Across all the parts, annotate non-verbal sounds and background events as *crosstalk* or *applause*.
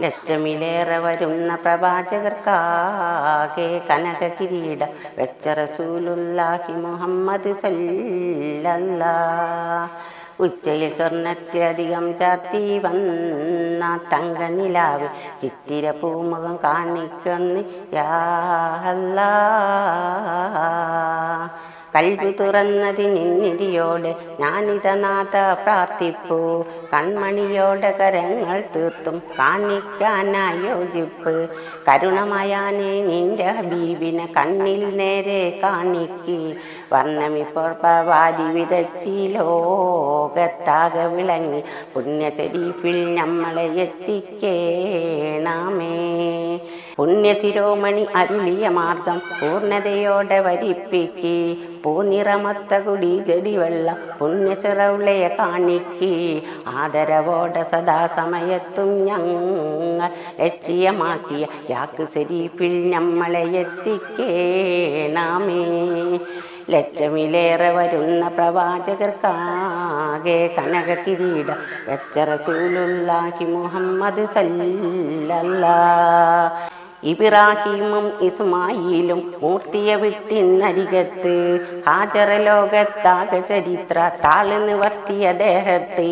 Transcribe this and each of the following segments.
ലക്ഷമിലേറെ വരുന്ന പ്രവാചകർക്കാകെ കനക കിരീട വെച്ച റസൂലുല്ലാഹി മുഹമ്മദ് സല്ലല്ലാ. ഉച്ചയിൽ സ്വർണത്തിലധികം ചാർത്തി വന്ന തങ്ക നിലാവ് ചിത്തിര പൂമുഖം കാണിക്കുന്നു യാ അല്ലാ. കൽവി തുറന്നതി നിന്നിതിയോട് ഞാനിതനാഥ പ്രാർത്ഥിപ്പൂ. കൺമണിയോടെ കരങ്ങൾ തീർത്തും കാണിക്കാനായി യോജിപ്പ് കരുണമയാനെ നിന്റെ ഹബീബിനെ കണ്ണിൽ നേരെ കാണിക്ക്. വർണമിപ്പോൾ വാരി വിതച്ചി ലോകത്താകെ വിളങ്ങി. പുണ്യശരീഫിൽ നമ്മളെ എത്തിക്കേണമേ. പുണ്യശിരോമണി അരുളിയ മാർഗം പൂർണതയോടെ വരിപ്പിക്ക്. പൂനിറമത്ത കുടി ജടിവെള്ള പുണ്യസിറവിളയെ കാണിക്ക്. ആദരവോടെ സദാസമയത്തും ഞങ്ങൾ ലക്ഷ്യമാക്കിയ യാക്ക് ശരീഫിൽ നമ്മളെ എത്തിക്കേണമേ ലക്ഷമിലേറെ വരുന്ന പ്രവാചകർക്കാകെ കനക കിരീട വെച്ച റസൂലുള്ളാഹി മുഹമ്മദ് സല്ലല്ലാ. ഇബ്രാഹിമും ഇസ്മായിലും മൂർത്തിയെ വിട്ടിനരികത്ത് ഹാജറ ലോകത്താക ചരിത്ര താൾ നിവർത്തിയ ദേഹത്ത്.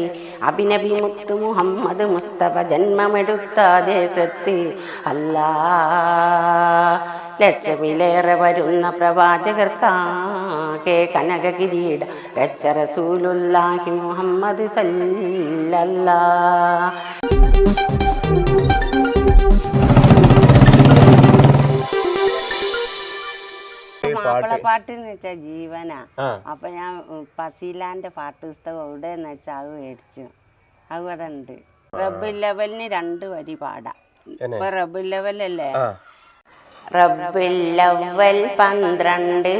അഭിനബി മുത്ത് മുഹമ്മദ് മുസ്തഫ ജന്മമെടുത്ത ദേശത്ത്. അല്ലാ ലക്ഷമിലേറെ വരുന്ന പ്രവാചകർക്കാകെ കനക കിരീട റസൂലുള്ളാഹി മുഹമ്മദ് സല്ലല്ലാ മാപ്പിളപ്പാട്ട് എന്ന് വെച്ചാൽ ജീവനാ. അപ്പൊ ഞാൻ പസീലാന്റെ പാട്ട് പുസ്തകം എവിടെ എന്ന് വെച്ചാൽ അത് മേടിച്ചു. അത് ഇവിടെ ഉണ്ട് റബ്ബ് ലെവലിന് രണ്ട് വരി പാടാം? ഇപ്പൊ റബ്ബ് ലെവലല്ലേ? റബ്ബില്ലവൽ പന്ത്രണ്ട്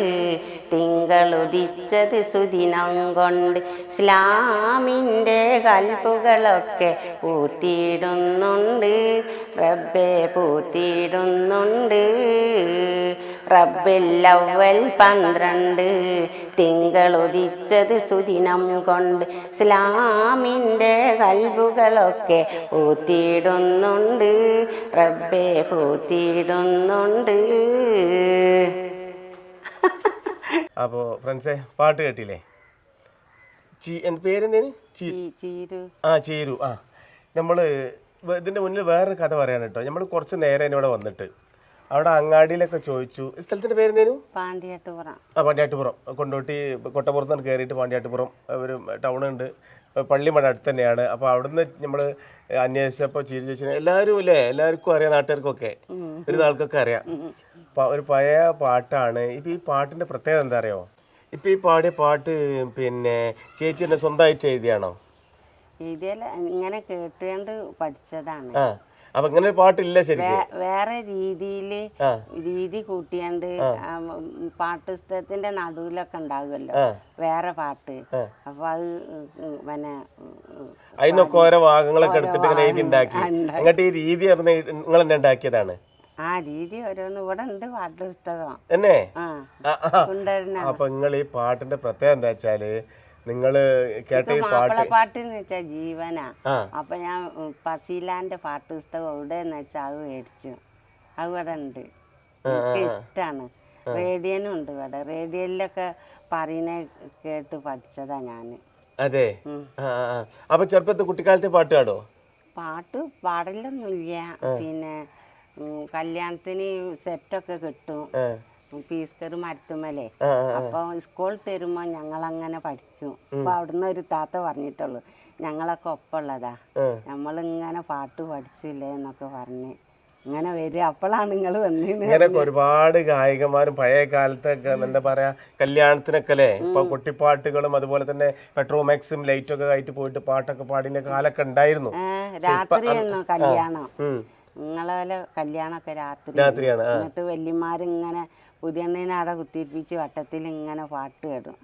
തിങ്കളുദിച്ചത് സുദിനം കൊണ്ട് ഇസ്ലാമിന്റെ കൽപ്പുകളൊക്കെ പൂത്തിയിടുന്നുണ്ട്. റബ്ബെ പൂത്തിയിടുന്നുണ്ട്. റബ്ബില്ലവൽ പന്ത്രണ്ട്. തിങ്കളുദിച്ചത് സുദിനം കൊണ്ട് ഇസ്ലാമിന്റെ കൽബുകളൊക്കെ പൂത്തിയിടുന്നുണ്ട്. റബ്ബെ പൂത്തിയിടുന്നുണ്ട്. അപ്പോ ഫ്രണ്ട്സേ പാട്ട് കേട്ടില്ലേ? ചീ എന്റെ പേരെന്തേന്? ചീരു. ആ ചേരു. ആ. നമ്മൾ ഇതിന്റെ മുന്നിൽ വേറൊരു കഥ പറയാൻ കേട്ടോ. നമ്മൾ കുറച്ച് നേരം ഇവിടെ വന്നിട്ട്. അവിടെ അങ്ങാടിയിലൊക്കെ ചോദിച്ചു. ഈ സ്ഥലത്തിന്റെ പേരെന്തേനു പാണ്ടിയട്ടുപുറം. ആ പാണ്ഡ്യാട്ടുപുറം കൊണ്ടോട്ടി കൊട്ടപ്പുറത്ത് നിന്ന് കയറിയിട്ട് പാണ്ടിയാട്ടുപുറം. ഒരു ടൗൺ ഉണ്ട്. പള്ളിമട അടുത്ത് തന്നെയാണ്. അപ്പോൾ അവിടുന്ന് നമ്മൾ അന്വേഷിച്ചപ്പോൾ ചിരി ചോദിച്ചു. എല്ലാവരും ഇല്ലേ? എല്ലാവർക്കും അറിയാം നാട്ടുകാർക്കൊക്കെ. ഒരു നാൾക്കൊക്കെ അറിയാം. പ- ഒരു പഴയ പാട്ടാണ്. ഇപ്പം ഈ പാട്ടിന്റെ പ്രത്യേകത എന്താ അറിയോ? ഇപ്പം ഈ പാടിയ പാട്ട് പിന്നെ ചേച്ചി തന്നെ സ്വന്തമായിട്ട് എഴുതിയാണോ? ഇതിൽ ഇങ്ങനെ കേട്ടുകൊണ്ട് പഠിച്ചതാണ്. ആ. അപ്പം അങ്ങനെ ഒരു പാട്ടില്ല ശരിക്കും. വേറെ രീതിയിൽ രീതി കൂട്ടിയാണ്ട് പാട്ട് പുസ്തകത്തിന്റെ നടുവിലൊക്കെ ഉണ്ടാകുമല്ലോ. വേറെ പാട്ട്. അപ്പൊ അത് പിന്നെ അതിനൊക്കെ ഓരോ ഭാഗങ്ങളൊക്കെ എടുത്തിട്ട് ഇങ്ങനെ എഴുതി ഉണ്ടാക്കി. എന്നിട്ട് ഈ രീതി നിങ്ങൾ തന്നെ ഉണ്ടാക്കിയതാണ്? ആ രീതി ഓരോന്ന്. ഇവിടെ ഉണ്ട് പാട്ട് പുസ്തകം എന്നെ? ആ. ആ, ആ. അപ്പൊ നിങ്ങൾ ഈ പാട്ടിന്റെ പ്രത്യേകത എന്താ വെച്ചാൽ നിങ്ങൾ കേട്ട ഈ പാട്ട് എന്ന് വെച്ചാൽ ജീവനാ. അപ്പൊ ഞാൻ പസീലാന്റെ പാട്ട് പുസ്തകം എവിടെ എന്ന് വെച്ചാൽ അത് മേടിച്ചു. അത് ഇവിടെ ഉണ്ട്. എനിക്ക് ഇഷ്ടാണ്. റേഡിയനും ഉണ്ട് ഇവിടെ. റേഡിയോയിലൊക്കെ പറയുന്ന കേട്ട് പഠിച്ചതാ ഞാൻ. അതെ. അപ്പൊ ചെറുപ്പത്തെ കുട്ടിക്കാലത്തെ പാട്ട് പാടോ? പാട്ട് പാടലൊന്നുമില്ല. പിന്നെ കല്യാണത്തിന് സെറ്റൊക്കെ കിട്ടും. പീസ്കർ ആ, അപ്പൊ സ്കൂൾ തരുമ്പോ ഞങ്ങളങ്ങനെ പഠിക്കും. അപ്പൊ അവിടുന്ന് ഒരു താത്ത പറഞ്ഞിട്ടുള്ളൂ ഞങ്ങളൊക്കെ ഒപ്പമുള്ളതാ. ആ. നമ്മളിങ്ങനെ പാട്ട് പഠിച്ചില്ലേ എന്നൊക്കെ പറഞ്ഞ്. ഇങ്ങനെ വരും. അപ്പോഴാണ് നിങ്ങൾ വന്നിരുന്നത് ഒരുപാട് ഗായികമാരും പഴയ കാലത്തൊക്കെ എന്താ പറയാ കല്യാണത്തിനൊക്കെ അല്ലേ? ഇപ്പൊ കുട്ടിപ്പാട്ടുകളും അതുപോലെ തന്നെ പെട്രോമാക്സും ലൈറ്റും ഒക്കെ ആയിട്ട് പോയിട്ട് പാട്ടൊക്കെ പാടിന്റെ കാലൊക്കെ ഉണ്ടായിരുന്നു. രാത്രിയായിരുന്നു കല്യാണം. നിങ്ങളെ കല്യാണമൊക്കെ രാത്രി. രാത്രിയാണ് എന്നിട്ട് വല്യമാരിങ്ങനെ പുതിയണ്ണിനെ അവിടെ കുത്തിരിപ്പിച്ച് വട്ടത്തിൽ ഇങ്ങനെ പാട്ട് കേടും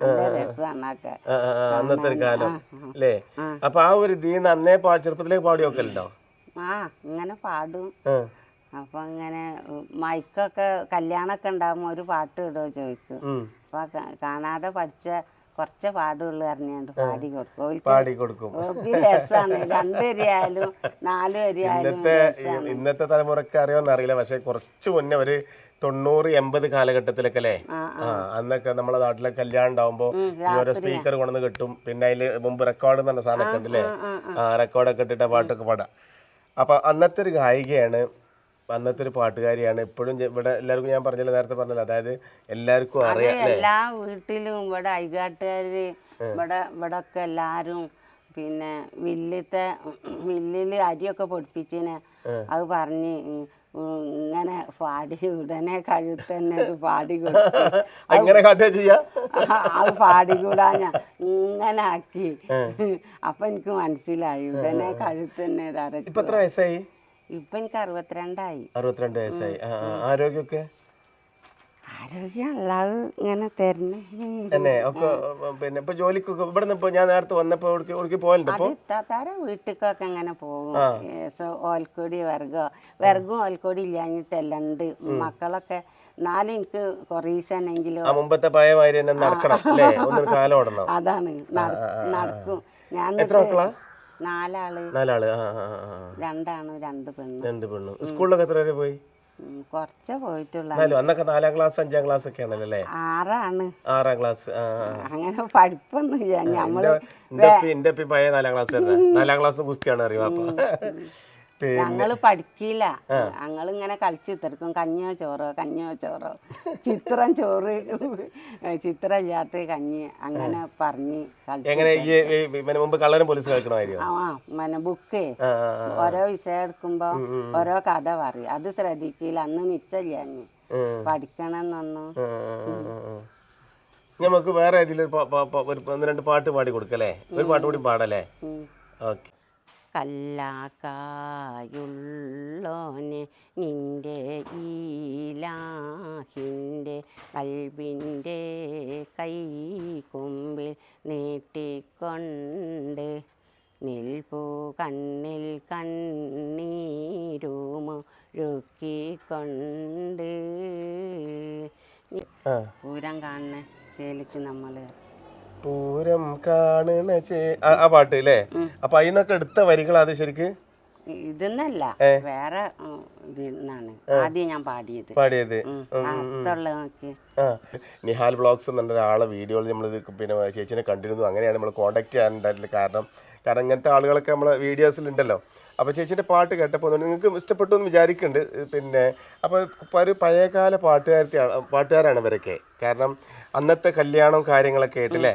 അന്നത്തെ ഒരു കാലം അല്ലേ അപ്പൊ ആ ഒരു ദീന്ന് അന്നേ ചെറുപ്പത്തിലേക്ക് പാടി വെക്കലുണ്ടോ? ആ ഇങ്ങനെ പാടും. അപ്പൊ ഇങ്ങനെ ഉം, മൈക്കൊക്കെ കല്യാണൊക്കെ ഉണ്ടാകുമ്പോ ഒരു പാട്ട് ഇടോ ചോദിക്കും. അപ്പൊ കാണാതെ പഠിച്ച കുറച്ച് പാടുള്ളു അറിഞ്ഞാണ്ട് പാടി കൊടുക്കും. പാടി കൊടുക്കും. രസമാണ് രസാണ്. രണ്ട് വരിയായാലും നാല് ഇന്നത്തെ ഇന്നത്തെ തലമുറയ്ക്ക് അറിയോന്നറിയില്ല. പക്ഷെ കുറച്ച് മുന്നേ ഒരു തൊണ്ണൂറ് എൺപത് കാലഘട്ടത്തിലൊക്കെ അല്ലേ ആ. അന്നൊക്കെ നമ്മളെ നാട്ടിലെ കല്യാണം ഉണ്ടാവുമ്പോ ഈ ഓരോ സ്പീക്കർ കൊണ്ടുവന്ന് കിട്ടും. പിന്നെ അതിൽ മുമ്പ് റെക്കോർഡ് എന്ന് പറഞ്ഞ സാധനമൊക്കെ ഉണ്ടല്ലേ? ആ റെക്കോർഡൊക്കെ ഇട്ടിട്ട് പാട്ടൊക്കെ പാടാം. അപ്പൊ അന്നത്തെ ഒരു ഗായികയാണ് അന്നത്തെ ഒരു പാട്ടുകാരിയാണ് ഇപ്പോഴും ഇവിടെ എല്ലാവർക്കും ഞാൻ പറഞ്ഞല്ലോ നേരത്തെ പറഞ്ഞല്ലോ അതായത് എല്ലാവർക്കും അറിയാം എല്ലാ വീട്ടിലും ഇവിടെ ഐകാട്ടുകാര് ഇവിടെ ഇവിടെ ഒക്കെ എല്ലാരും പിന്നെ വില്ലിത്തെ വില്ലിൽ അരിയൊക്കെ പൊടിപ്പിച്ചിന്. അത് പറഞ്ഞ് ഇങ്ങനെ പാടി ഉടനെ കഴുത്തന്നെ അത് പാടി അങ്ങനെ അത് പാടിക്കൂടാ ഞാൻ ഇങ്ങനെ ആക്കി. അപ്പൊ എനിക്ക് മനസ്സിലായി. ഉടനെ കഴുത്തന്നെ ഇപ്പൊ എത്ര വയസ്സായി? ഇപ്പൊ എനിക്ക് അറുപത്തിരണ്ടായി. അറുപത്തിരണ്ട് വയസ്സായി. ആരോഗ്യമൊക്കെ? ആരോഗ്യം അല്ലാതെ ഇങ്ങനെ തരുന്നേ. തന്നെ ഒക്കെ പിന്നെ ഇപ്പൊ ജോലിക്കൊക്കെ ഇവിടെ നിന്ന് ഞാൻ നേരത്തെ വന്നപ്പോ ഇവിടേക്ക് ഇവിടേക്ക് പോകലുണ്ട് അത് ഇപ്പൊ ഇത്താത്താരെ വീട്ടിലേക്കൊക്കെ അങ്ങനെ പോകും ഏസോ ഓൽക്കൊടി വർഗോ വർഗവും ഓൽക്കൊടി ഇല്ലാഞ്ഞിട്ടല്ല ഉണ്ട് മക്കളൊക്കെ എന്നാലും എനിക്ക് കുറേശനെങ്കിലും ആ മുമ്പത്തെ പഴയ മാതിരി തന്നെ നടക്കണം അല്ലേ? ഒന്ന് കാലം ഓടണം *laughs* അതാണ് നട- നടക്കും. ഞാൻ എത്ര മക്കളാ? നാലാൾ. നാലാൾ ആ ആ ആ, ആ. രണ്ടാണ് രണ്ട് പെണ്ണ്. രണ്ട് പെണ്ണു. സ്കൂളിലൊക്കെ എത്ര വരെ പോയി? കുറച്ചേ പോയിട്ടുള്ള. അന്നൊക്കെ നാലാം ക്ലാസ് അഞ്ചാം ക്ലാസ് ഒക്കെ ആണല്ലോ അല്ലേ? ആറാണ്. ആറാം ക്ലാസ്. അങ്ങനെ പഠിപ്പൊന്നുമില്ല. നമ്മൾ എന്റെ പഴയ നാലാം ക്ലാസ് നാലാം ക്ലാസ് ഗുസ്തിയാണ് അറിയാം അപ്പൊ. ഞങ്ങൾ പഠിക്കില്ല. ഞങ്ങൾ ഇങ്ങനെ കളിച്ചു കുത്തിർക്കും കഞ്ഞോ ചോറോ കഞ്ഞോ ചോറോ. ചിത്രം ചോറ് ചിത്രം ഇല്ലാത്ത കഞ്ഞി അങ്ങനെ പറഞ്ഞ് കളിച്ചു എങ്ങനെ ഈ ഈ പിന്നെ മുമ്പ് കള്ളനും പോലീസ് ബുക്ക്. ഓരോ വിഷയം എടുക്കുമ്പോ ഓരോ കഥ പറയും. അത് ശ്രദ്ധിക്കില്ല. അന്ന് നിശ്ചയില്ല അന്ന്. പഠിക്കണം എന്നൊന്നും. നമുക്ക് വേറെ ഏതെങ്കിലും ഒരു രണ്ട് പാട്ട് പാടി കൊടുക്കല്ലേ? ഒരു പാട്ട് കൂടി പാടല്ലേ. ഓക്കെ. കല്ലാക്കായുള്ളോനെ നിന്റെ ഈലാഹിന്റെ കൽവിന്റെ കൈകൊമ്പിൽ നീട്ടിക്കൊണ്ട് നിൽപ്പു കണ്ണിൽ കണ്ണീരുമൊഴുക്കിക്കൊണ്ട് പൂരം കാണുന്ന ചേലിക്ക് നമ്മൾ പൂരം കാണണ ചേ ആ പാട്ട് അല്ലേ അപ്പൊ അതിന്നൊക്കെ എടുത്ത വരികൾ അത് ശരിക്ക്? ഇതെന്നല്ല വേറെ ഇതിന്നാണ് ആദ്യം ഞാൻ പാടിയത്. പാടിയത്. നിഹാൽ ബ്ലോഗ്സ് എന്നുള്ള ഒരാളെ വീഡിയോയിൽ നമ്മൾ പിന്നെ ചേച്ചിനെ കണ്ടിരുന്നു. അങ്ങനെയാണ് നമ്മൾ കോണ്ടാക്ട് ചെയ്യാനുണ്ടായിട്ടില്ല കാരണം കാരണം ഇങ്ങനത്തെ ആളുകളൊക്കെ നമ്മളെ വീഡിയോസിലുണ്ടല്ലോ അപ്പോൾ ചേച്ചിന്റെ പാട്ട് കേട്ടപ്പോൾ നിങ്ങൾക്ക് ഇഷ്ടപ്പെട്ടു എന്ന് വിചാരിക്കുന്നുണ്ട് പിന്നെ അപ്പോൾ ഒരു പഴയകാല പാട്ടുകാരത്തെയാണ് പാട്ടുകാരാണ് ഇവരൊക്കെ. കാരണം അന്നത്തെ കല്യാണം കാര്യങ്ങളൊക്കെ ആയിട്ടില്ലേ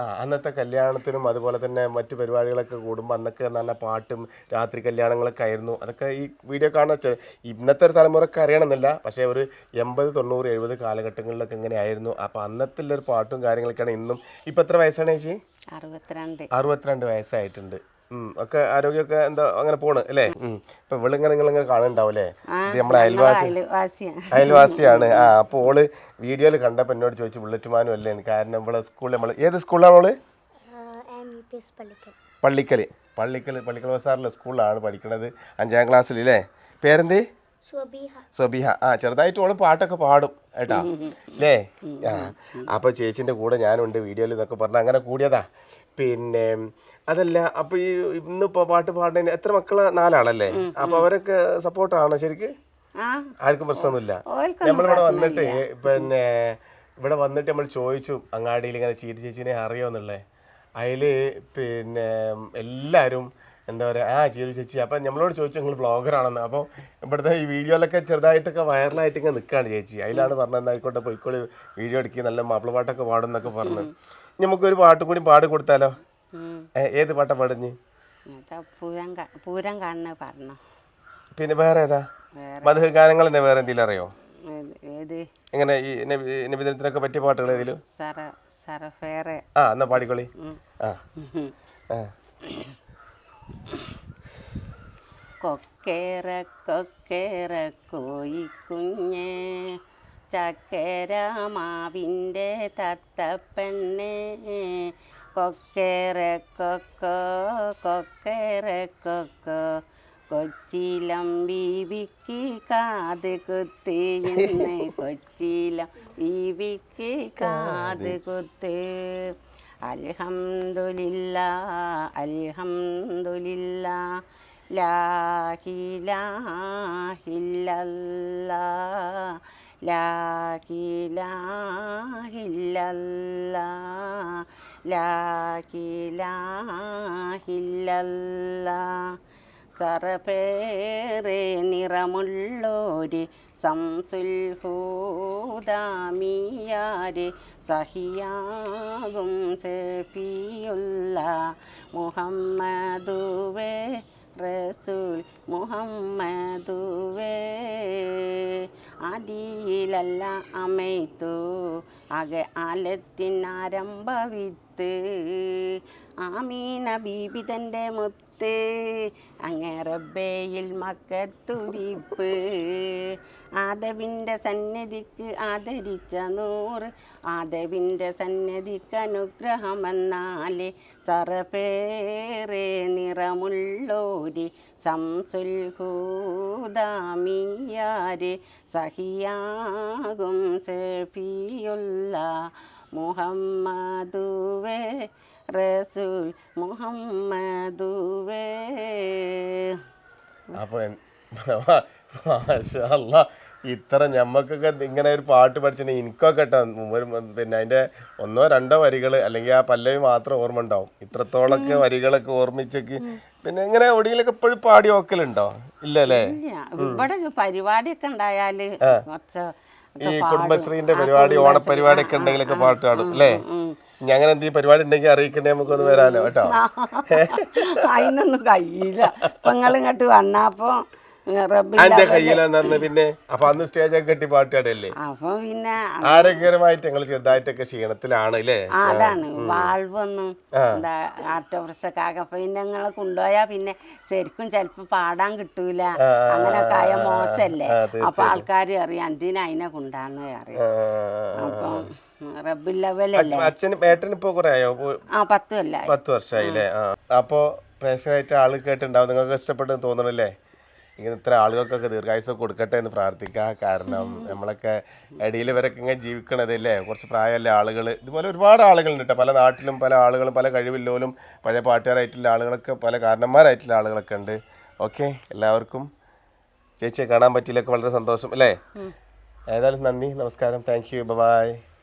ആ അന്നത്തെ കല്യാണത്തിനും അതുപോലെ തന്നെ മറ്റു പരിപാടികളൊക്കെ കൂടുമ്പോൾ അന്നൊക്കെ നല്ല പാട്ടും രാത്രി കല്യാണങ്ങളൊക്കെ ആയിരുന്നു. അതൊക്കെ ഈ വീഡിയോ കാണുന്ന വെച്ചാൽ ഇന്നത്തെ ഒരു തലമുറയ്ക്ക് അറിയണമെന്നില്ല. പക്ഷേ ഒരു എൺപത് തൊണ്ണൂറ് എഴുപത് കാലഘട്ടങ്ങളിലൊക്കെ ഇങ്ങനെ ആയിരുന്നു. അപ്പോൾ അന്നത്തെ ഒരു പാട്ടും കാര്യങ്ങളൊക്കെയാണ് ഇന്നും. ഇപ്പം എത്ര വയസ്സാണ് ചേച്ചി? അറുപത്തിരണ്ട്. അറുപത്തിരണ്ട് വയസ്സായിട്ടുണ്ട്. ഒക്കെ ആരോഗ്യമൊക്കെ എന്താ അങ്ങനെ പോണ് അല്ലേ. ഇപ്പൊ ഇവളിങ്ങനെ നിങ്ങളിങ്ങനെ കാണുന്നുണ്ടാവൂലേ? ഇത് നമ്മളെ അയൽവാസി. അയൽവാസിയാണ്. ആ അപ്പൊ ഓൾ വീഡിയോയിൽ കണ്ടപ്പോ എന്നോട് ചോദിച്ചു ബുള്ളറ്റുമാനും അല്ലേ? കാരണം ഇവിടെ സ്കൂളിൽ നമ്മൾ ഏത് സ്കൂളിലാണ് all Pallikkal U P S Pallikkal. Pallikkal ബസാറിലെ സ്കൂളിലാണ് പഠിക്കണത് അഞ്ചാം ക്ലാസ്സിൽ അല്ലേ? പേരെന്തേ? സ്വബിഹ സബിഹ. ആ ചെറുതായിട്ട് ഓൾ പാട്ടൊക്കെ പാടും ഏട്ടാ അല്ലേ? ആ അപ്പോൾ ചേച്ചിന്റെ കൂടെ ഞാനുണ്ട് വീഡിയോയിൽ എന്നൊക്കെ പറഞ്ഞ അങ്ങനെ കൂടിയതാ. പിന്നെ അതല്ല അപ്പൊ ഈ ഇന്നിപ്പോ പാട്ട് പാടുന്നതിന് എത്ര മക്കൾ? നാലാളല്ലേ? അപ്പൊ അവരൊക്കെ സപ്പോർട്ടാണോ ശരിക്ക്? ആർക്കും പ്രശ്നമൊന്നുമില്ല. നമ്മളിവിടെ വന്നിട്ട് പിന്നെ ഇവിടെ വന്നിട്ട് നമ്മൾ ചോദിച്ചു അങ്ങാടിയിൽ ഇങ്ങനെ ചീരി ചേച്ചിനെ അറിയോന്നുള്ളേ അതിൽ പിന്നെ എല്ലാരും എന്താ പറയുക ആ ചീരു ചേച്ചി അപ്പം നമ്മളോട് ചോദിച്ചു നിങ്ങൾ ബ്ലോഗറാണെന്ന് അപ്പോൾ ഇവിടുത്തെ ഈ വീഡിയോയിലൊക്കെ ചെറുതായിട്ടൊക്കെ വൈറലായിട്ട് ഇങ്ങനെ നിൽക്കുകയാണ് ചേച്ചി. അതിലാണ് പറഞ്ഞത് "എന്നാ ആയിക്കോട്ടെ പൊയ്ക്കോളി വീഡിയോ എടുക്കി നല്ല മാപ്പിള പാട്ടൊക്കെ പാടുന്നൊക്കെ പറഞ്ഞു. നമുക്കൊരു പാട്ടും കൂടി പാടി കൊടുത്താലോ? ഏത് പാട്ട പാടുഞ്ഞ് പൂരം കാണുന്ന പറഞ്ഞു പിന്നെ വേറെ ഏതാ? മധു ഗാനങ്ങൾ തന്നെ വേറെ എന്തെങ്കിലും അറിയോ? എങ്ങനെ ഈ നബി നബിദിനത്തിനൊക്കെ പറ്റിയ പാട്ടുകൾ ഏതെങ്കിലും? ആ എന്നാ പാടിക്കോളി. ആ. കൊക്കേറ കൊക്കേറ കോയിക്കുഞ്ഞ് ചക്കര മാവിന്റെ തത്തപ്പെണ്ണേ കൊക്കേറ കൊക്കോ കൊക്കേറെ കൊക്കോ കൊച്ചിലം ബീവിക്ക് കാത് കുത്തി കൊച്ചിലം ബീവിക്ക് കാത് കുത്ത്. അൽഹംദുലില്ല അൽഹംദുലില്ല ലാഹിലാഹില്ല ലാഹിലാഹില്ല ലാഹിലാഹില്ല സറപേറെ നിറമുള്ളോര് സംസുൽ ഹൂദാമിയാര് സഹിയാകും സഫിയുള്ള മുഹമ്മദുവേ റസൂൽ മുഹമ്മദുവേ. അടിയിലല്ല അമൈത്തു ആകെ ആലത്തിനാരംഭവിത്ത് ആമീന ബീബിതന്റെ മുത്ത്. അങ്ങേ മക്കത്തുരിപ്പ്. ആദവിന്റെ സന്നിധിക്ക് ആദരിച്ച നൂറ്. ആദവിന്റെ സന്നിധിക്ക് അനുഗ്രഹം അനുഗ്രഹമെന്നാൽ സറപേറെ നിറമുള്ളോരി. സംസുൽഹൂദാമിയാര് സഹിയാകും സഫിയുള്ള മുഹമ്മദുവേ. റസൂൽ മുഹമ്മദുവേ. അപ്പൊ. ഇത്ര ഞമ്മക്കൊക്കെ ഇങ്ങനെ ഒരു പാട്ട് പഠിച്ചിട്ടുണ്ടെങ്കിൽ എനിക്കൊക്കെ കേട്ടോ ഒരു പിന്നെ അതിന്റെ ഒന്നോ രണ്ടോ വരികൾ അല്ലെങ്കിൽ ആ പല്ലവി മാത്രം ഓർമ്മ ഉണ്ടാവും. ഇത്രത്തോളൊക്കെ വരികളൊക്കെ ഓർമ്മിച്ചൊക്കെ പിന്നെ ഇങ്ങനെ എവിടെയെങ്കിലൊക്കെ എപ്പോഴും പാടി ഓക്കലുണ്ടോ? ഇല്ലല്ലേ? ഇവിടെ പരിപാടിയൊക്കെ ഉണ്ടായാൽ ഈ കുടുംബശ്രീന്റെ പരിപാടി ഓണപരിപാടിയൊക്കെ ഉണ്ടെങ്കിലൊക്കെ പാട്ട് പാടും അല്ലേ? ഇനി അങ്ങനെ എന്തെങ്കിലും പരിപാടി ഉണ്ടെങ്കിൽ അറിയിക്കണ്ടേ നമുക്കൊന്ന് വരാലോ കേട്ടോ? അതിനൊന്നും കഴിയില്ല. ഇപ്പൊ നിങ്ങളിങ്ങോട്ട് വന്നപ്പോ റബ്ബില്ല എന്റെ കയ്യിലാന്ന് പറഞ്ഞ് പിന്നെ. അപ്പൊ അന്ന് സ്റ്റേജൊക്കെ കെട്ടി പാട്ടാടല്ലേ അപ്പൊ പിന്നെ ആരോഗ്യകരമായിട്ട് ഞങ്ങൾ ചെറുതായിട്ടൊക്കെ ക്ഷീണത്തിലാണ് അല്ലേ? അതാണ്. വാൾവൊന്നും എന്താ ആട്ടോപ്രസക്കാകെ അപ്പൊ പിന്നെ നിങ്ങളെ കൊണ്ടുപോയാ പിന്നെ ശരിക്കും ചിലപ്പോ പാടാൻ കിട്ടൂല. അങ്ങനൊക്കെ ആയ മോശല്ലേ? അപ്പൊ ആൾക്കാർ അറിയാം എന്തിനാ അതിനെ കൊണ്ടാന്ന് അറിയാം അപ്പം റബ്ബിൽ ലെവലല്ലേ അച്ഛന് ഏട്ടന് ഇപ്പൊ കുറെ ആയോ? ആ പത്ത് കൊല്ലായി. പത്ത് വർഷമായില്ലേ ആ. അപ്പോ പ്രേക്ഷകരായിട്ട് ആൾ കേട്ടുണ്ടാവും നിങ്ങൾക്ക് ഇഷ്ടപ്പെട്ടെന്ന് തോന്നണല്ലേ? ഇങ്ങനെ ഇത്ര ആളുകൾക്കൊക്കെ ദീർഘായുസം കൊടുക്കട്ടെ എന്ന് പ്രാർത്ഥിക്കുക കാരണം നമ്മളൊക്കെ ഇടയിൽ വരൊക്കെ ഇങ്ങനെ ജീവിക്കണതല്ലേ? കുറച്ച് പ്രായമല്ലേ ആളുകൾ ഇതുപോലെ ഒരുപാട് ആളുകളുണ്ട് കേട്ടോ. പല നാട്ടിലും പല ആളുകളും പല കഴിവില്ലോലും പഴയ പാട്ടുകാരായിട്ടുള്ള ആളുകളൊക്കെ പല കാരണന്മാരായിട്ടുള്ള ആളുകളൊക്കെ ഉണ്ട്. ഓക്കെ എല്ലാവർക്കും ചേച്ചിയെ കാണാൻ പറ്റിയില്ലൊക്കെ വളരെ സന്തോഷം അല്ലേ? ഏതായാലും നന്ദി നമസ്കാരം. Thank you. ബൈ.